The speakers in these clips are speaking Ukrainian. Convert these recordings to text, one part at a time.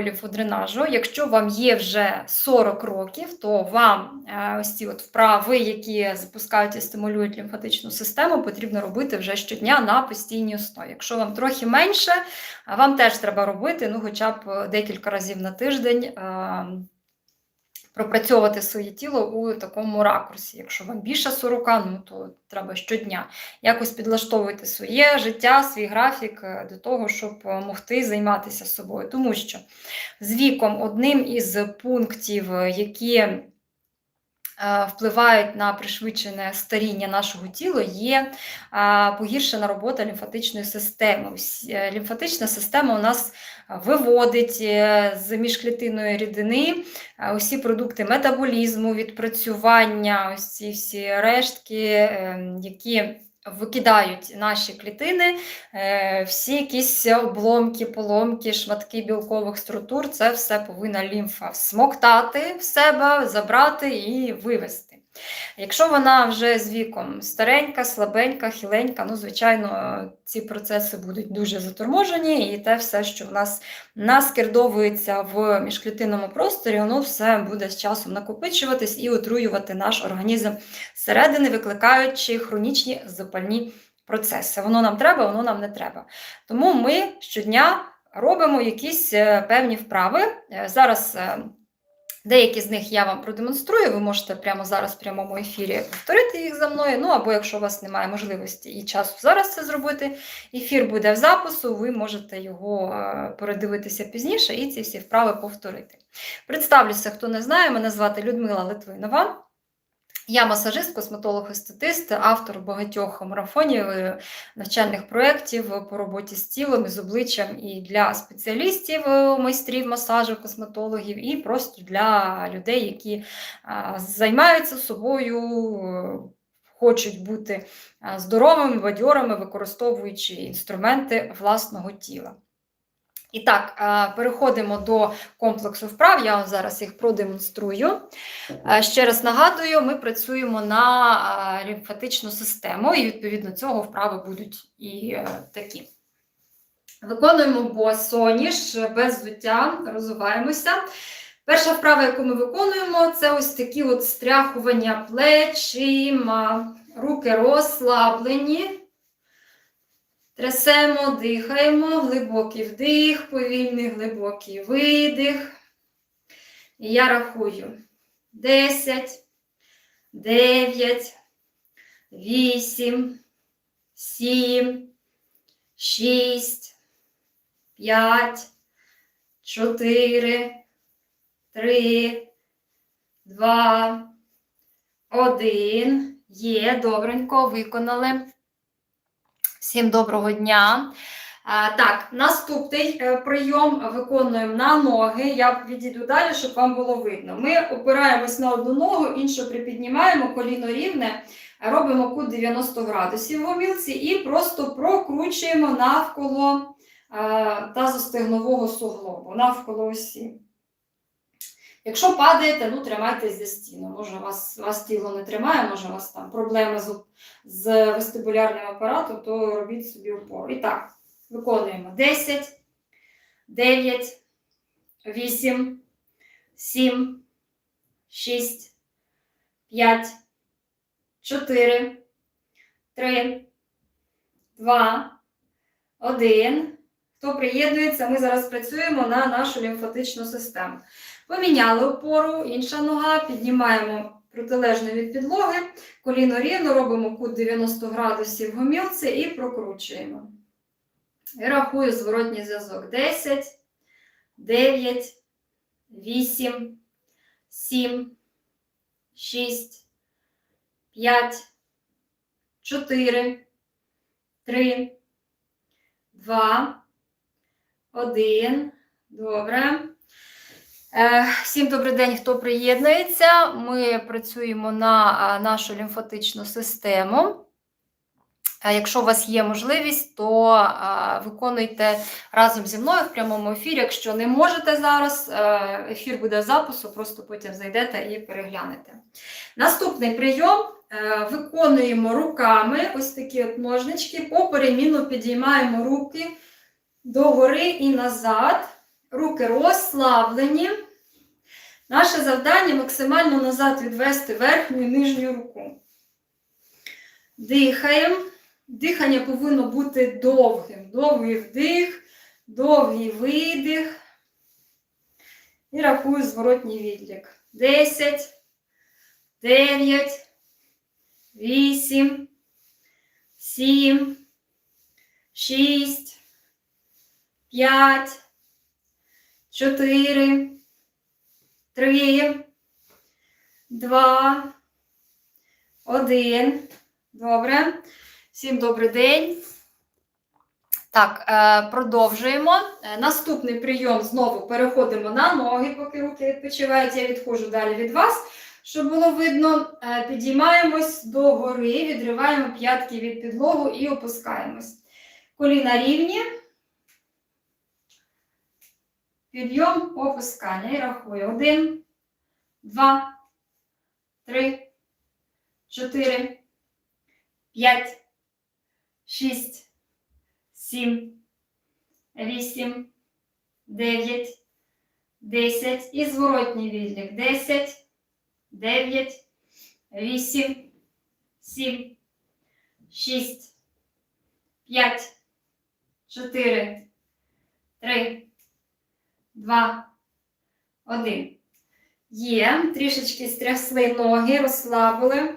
лімфодренажу. Якщо вам є вже 40 років, то вам е, ось ці от вправи, які запускають і стимулюють лімфатичну систему, потрібно робити вже щодня на постійній основі. Якщо вам трохи менше, вам теж треба робити ну, хоча б декілька разів на тиждень. Пропрацьовувати своє тіло у такому ракурсі. Якщо вам більше 40, ну то треба щодня якось підлаштовувати своє життя, свій графік е, до того, щоб е, могти займатися собою. Тому що з віком одним із пунктів, е, які впливають на пришвидшене старіння нашого тіла, є е, погіршена робота лімфатичної системи. Е, Лімфатична система у нас виводить е, з міжклітинної рідини е, усі продукти метаболізму, відпрацювання, ось ці всі рештки, е, які викидають наші клітини, е, всі якісь обломки, поломки, шматки білкових структур, це все повинна лімфа всмоктати в себе, забрати і вивести. Якщо вона вже з віком старенька, слабенька, хиленька, ну, звичайно, ці процеси будуть дуже заторможені, і те все, що в нас наскердовується в міжклітинному просторі, воно все буде з часом накопичуватись і отруювати наш організм зсередини, викликаючи хронічні запальні процеси. Воно нам треба, воно нам не треба. Тому ми щодня робимо якісь е, певні вправи. Е, Зараз е, деякі з них я вам продемонструю. Ви можете прямо зараз в прямому ефірі повторити їх за мною. Ну або якщо у вас немає можливості і часу зараз це зробити, ефір буде в запису, ви можете його е, передивитися пізніше і ці всі вправи повторити. Представлюся, хто не знає, мене звати Людмила Литвинова. Я масажист, косметолог естетист автор багатьох марафонів, навчальних проєктів по роботі з тілом і з обличчям і для спеціалістів, е, майстрів масажу, косметологів, і просто для людей, які займаються собою, е, хочуть бути здоровими, бадьорими, використовуючи інструменти власного тіла. І так, е, переходимо до комплексу вправ. Я вам зараз їх продемонструю. Е, Ще раз нагадую, ми працюємо на е, лімфатичну систему, і відповідно цього вправи будуть і такі. Виконуємо босоніж без взуття, розвиваємося. Перша вправа, яку ми виконуємо, це ось такі от стряхування плечима, руки розслаблені. Трясемо, дихаємо, глибокий вдих, повільний глибокий видих. І я рахую 10, 9, 8, 7, 6, 5, 4, 3, 2, 1. Є, добренько, виконали. Всім доброго дня. Так, наступний е, прийом виконуємо на ноги. Я відійду далі, щоб вам було видно. Ми опираємось на одну ногу, іншу припіднімаємо, коліно рівне, робимо кут 90 градусів в гомілці і просто прокручуємо навколо е, тазостегнового суглобу, навколо осі. Якщо падаєте, ну тримайтесь за стіну. Може, вас, вас тіло не тримає, може, у вас там проблеми з, з вестибулярним апаратом, то робіть собі опору. І так, виконуємо 10, 9, 8, 7, 6, 5, 4, 3, 2, 1. Хто приєднується, ми зараз працюємо на нашу лімфатичну систему. Поміняли опору, інша нога, піднімаємо протилежно від підлоги, коліно рівно, робимо кут 90 градусів в гомілці і прокручуємо. І рахую зворотній зв'язок. 10, 9, 8, 7, 6, 5, 4, 3, 2, 1. Добре. Е, Всім добрий день, хто приєднується. Ми працюємо на нашу лімфатичну систему. Якщо у вас є можливість, то виконуйте разом зі мною в прямому ефірі. Якщо не можете зараз, е, ефір буде запису, просто потім зайдете і переглянете. Наступний прийом е, виконуємо руками ось такі от ножнички, поперемінно підіймаємо руки догори і назад. Руки розслаблені. Наше завдання максимально назад відвести верхню і нижню руку. Дихаємо. Дихання повинно бути довгим. Довгий вдих, довгий видих. І рахую зворотній відлік. 10, 9, 8, 7, 6, 5, 4, 3, 2, 1. Добре. Всім добрий день. Так, е, продовжуємо. Е, Наступний прийом знову переходимо на ноги, поки руки відпочивають. Я відходжу далі від вас, щоб було видно. Е, Підіймаємось до гори, відриваємо п'ятки від підлогу і опускаємось. Коліна рівні. Підйом, опускання. І рахую. Один, два, три, чотири, п'ять, шість, сім, вісім, дев'ять, десять. І зворотній відлік. Десять, дев'ять, вісім, сім, шість, п'ять, чотири, три, два, один. Є. Трішечки стрясли ноги, розслабили.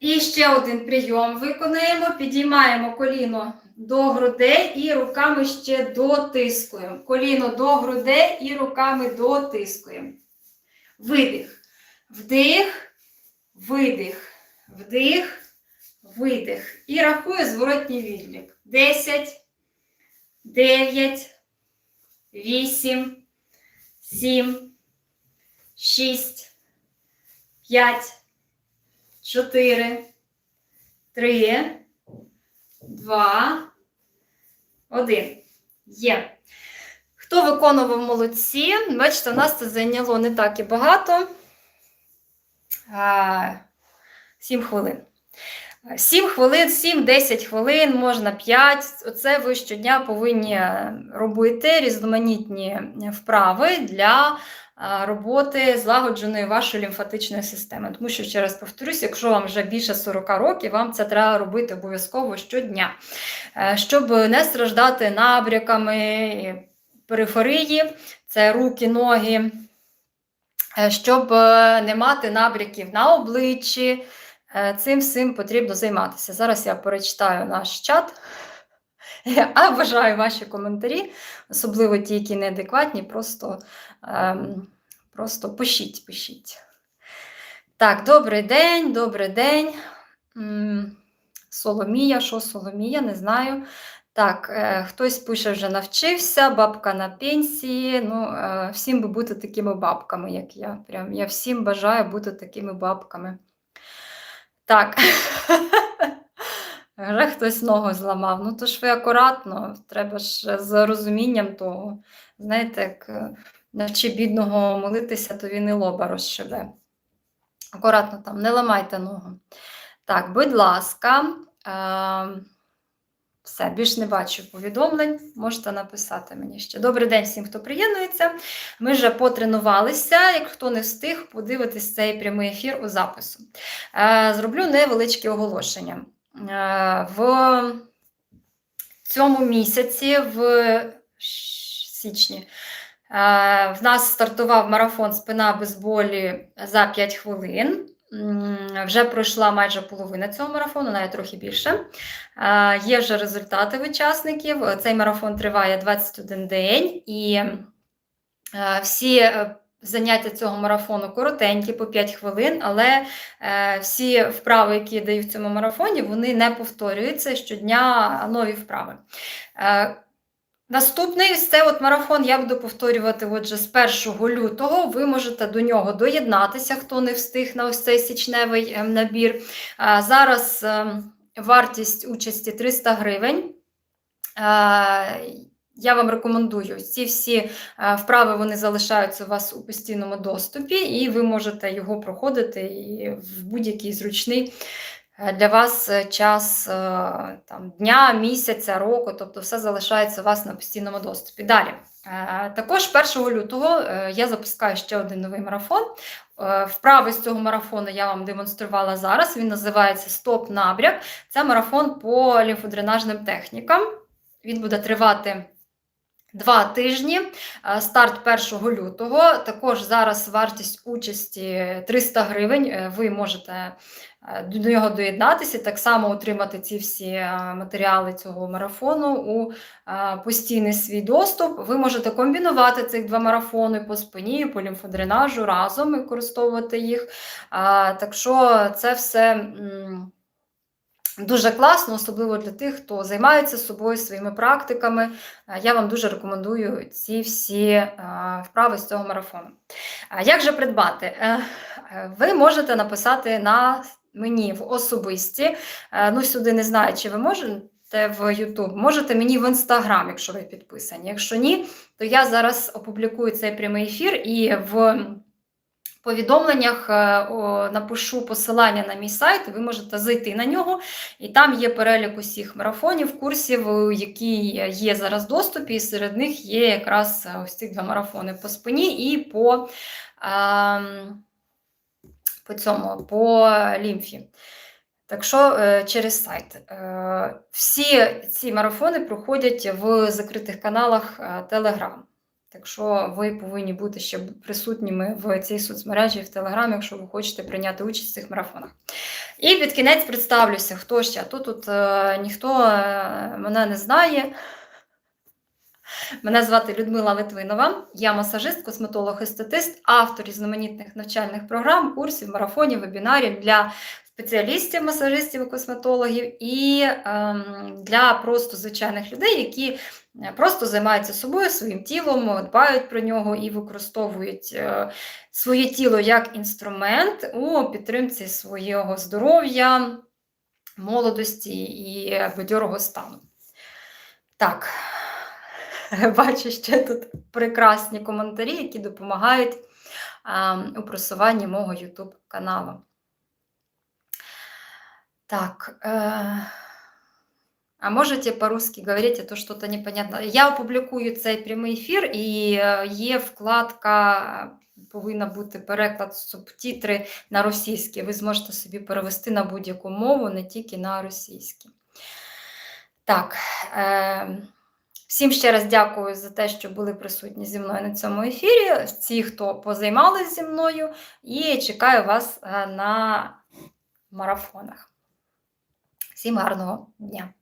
І ще один прийом виконаємо. Підіймаємо коліно до грудей і руками ще дотискуємо. Коліно до грудей і руками дотискуємо. Видих. Вдих, видих, вдих, видих. І рахую зворотній відлік. 10, 9, 8, 7, 6, 5, 4, 3, 2, 1. Є. Хто виконував молодці? Бачите, у нас це зайняло не так і багато. 7 хвилин. 7 хвилин, 7-10 хвилин, можна 5. Оце ви щодня повинні робити різноманітні вправи для роботи злагодженої вашої лімфатичної системи. Тому що, ще раз повторюсь, якщо вам вже більше 40 років, вам це треба робити обов'язково щодня, Е, щоб не страждати набряками, периферії, це руки, ноги, е, щоб е, не мати набряків на обличчі. Е, Цим всім потрібно займатися. Зараз я перечитаю наш чат. А бажаю ваші коментарі, особливо ті, які неадекватні, просто, ем, просто пишіть, пишіть. Так, добрий день, добрий день. Соломія, що Соломія, не знаю. Так, е, хтось пише, вже навчився, бабка на пенсії. Ну, е, всім би бути такими бабками, як я. Прям я всім бажаю бути такими бабками. Так. Вже хтось ногу зламав. Ну, то ж ви акуратно, треба ж з розумінням того. Знаєте, як е, навчи бідного молитися, то він і лоба розшиве. Акуратно там, не ламайте ногу. Так, будь ласка, е, все, більш не бачу повідомлень, можете написати мені ще. Добрий день всім, хто приєднується. Ми вже потренувалися. Як хто не встиг, подивитись цей прямий ефір у запису. Е, Зроблю невеличке оголошення. Е, В цьому місяці, в січні, е, в нас стартував марафон спина без болі за 5 хвилин. Вже пройшла майже половина цього марафону, навіть трохи більше. Є вже результати учасників. Цей марафон триває 21 день, і е, всі е, заняття цього марафону коротенькі, по 5 хвилин, але е, всі вправи, які я даю в цьому марафоні, вони не повторюються щодня нові вправи. Наступний це от марафон я буду повторювати отже, з 1 лютого. Ви можете до нього доєднатися, хто не встиг на ось цей січневий ем, набір. Зараз ем, вартість участі 300 гривень. Я вам рекомендую. Ці всі е, вправи вони залишаються у вас у постійному доступі, і ви можете його проходити в будь-який зручний для вас е, час е, там, дня, місяця, року, тобто все залишається у вас на постійному доступі. Далі. Е, Також 1 лютого я запускаю ще один новий марафон. Вправи з цього марафону я вам демонструвала зараз. Він називається Стоп набряк. Це марафон по лімфодренажним технікам. Він буде тривати два тижні. Старт 1 лютого. Також зараз вартість участі 300 гривень. Ви можете до нього доєднатися, так само отримати ці всі е, матеріали цього марафону у е, постійний свій доступ. Ви можете комбінувати цих два марафони по спині, по лімфодренажу разом і використовувати їх. Так що це все. Дуже класно, особливо для тих, хто займається собою своїми практиками. Е, Я вам дуже рекомендую ці всі е, вправи з цього марафону. Як же придбати? Е, е, Ви можете написати на мені в особисті. Е, Ну, сюди не знаю, чи ви можете в YouTube. Можете мені в Instagram, якщо ви підписані. Якщо ні, то я зараз опублікую цей прямий ефір і в повідомленнях е, напишу посилання на мій сайт, ви можете зайти на нього, і там є перелік усіх марафонів, курсів, е, які є зараз в доступі, і серед них є якраз е, ось ці два марафони по спині і по, ем, по цьому, по лімфі. Так що е, через сайт. Е, Всі ці марафони проходять в закритих каналах е, Telegram. Так що ви повинні бути ще присутніми в цій соцмережі в Телеграмі, якщо ви хочете прийняти участь в цих марафонах. І під кінець представлюся, хто ще. Тут, тут ніхто мене не знає. Мене звати Людмила Литвинова, я масажист, косметолог естетист, автор різноманітних навчальних програм, курсів, марафонів, вебінарів для спеціалістів, масажистів і косметологів і ем, для просто звичайних людей, які е, просто займаються собою, своїм тілом, дбають про нього і використовують е, своє тіло як інструмент у підтримці свого здоров'я, молодості і бадьорого стану. Так, бачу ще тут прекрасні коментарі, які допомагають у просуванні мого YouTube каналу. Так. Э... А можете по-русски говорить, а то что-то непонятно. Я опублікую цей прямий ефір, і е, є вкладка, повинна бути переклад субтитри на російський. Ви зможете собі перевести на будь-яку мову, не тільки на російський. Так. Е... Всім ще раз дякую за те, що були присутні зі мною на цьому ефірі. Всі, хто позаймалися зі мною, і чекаю вас е, на марафонах. Всім гарного дня!